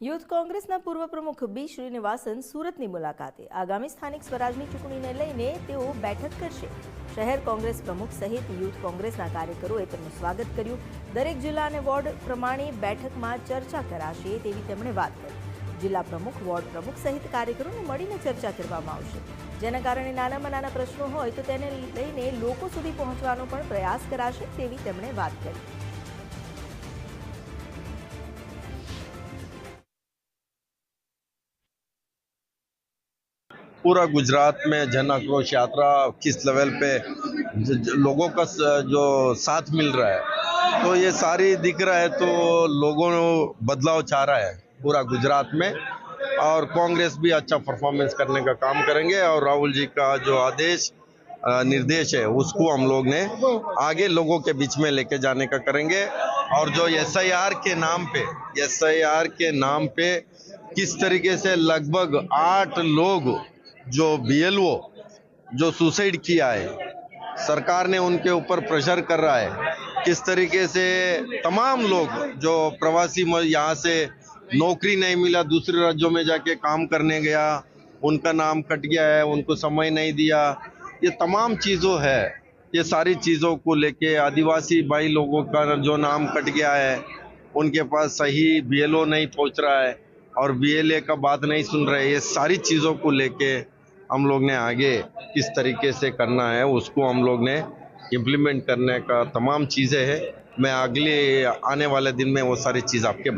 Youth કોંગ્રેસના પૂર્વ પ્રમુખ બી. શ્રીનિવાસન સુરતની મુલાકાતે. આગામી સ્થાનિક સ્વરાજની ચૂંટણીને લઈને તેઓ બેઠક કરશે. શહેર કોંગ્રેસ પ્રમુખ સહિત યુથ કોંગ્રેસના કાર્યકરોએ તેમનું સ્વાગત કર્યું. દરેક જિલ્લા અને વોર્ડ પ્રમાણે બેઠકમાં ચર્ચા કરાશે તેવી તેમણે વાત કરી. જિલ્લા પ્રમુખ, વોર્ડ પ્રમુખ સહિત કાર્યકરોને મળીને ચર્ચા કરવામાં આવશે. જેના કારણે નાનામાં નાના પ્રશ્નો હોય તો તેને લઈને લોકો સુધી પહોંચવાનો પણ પ્રયાસ કરાશે તેવી તેમણે વાત કરી. पूरा गुजरात में जन आक्रोश यात्रा किस लेवल पे लोगों का जो साथ मिल रहा है तो ये सारी दिख रहा है तो लोगों बदलाव चाह रहा है पूरा गुजरात में, और कांग्रेस भी अच्छा परफॉर्मेंस करने का काम करेंगे, और राहुल जी का जो आदेश निर्देश है, उसको हम लोग ने आगे लोगों के बीच में लेके जाने का करेंगे, और जो एसआईआर के नाम पे एस के नाम पे किस तरीके से लगभग आठ लोग जो बीएलओ जो सुसाइड किया है, सरकार ने उनके ऊपर प्रेशर कर रहा है। किस तरीके से तमाम लोग जो प्रवासी यहाँ से नौकरी नहीं मिला, दूसरे राज्यों में जाके काम करने गया, उनका नाम कट गया है, उनको समय नहीं दिया, ये तमाम चीज़ों है। ये सारी चीज़ों को लेके आदिवासी भाई लोगों का जो नाम कट गया है, उनके पास सही बीएलओ नहीं पहुँच रहा है और बीएलए का बात नहीं सुन रहे, ये सारी चीज़ों को लेके हम लोग ने आगे किस तरीके से करना है, उसको हम लोग ने इम्प्लीमेंट करने का तमाम चीज़ें हैं। मैं अगले, आने वाले दिन में वो सारी चीज़ आपके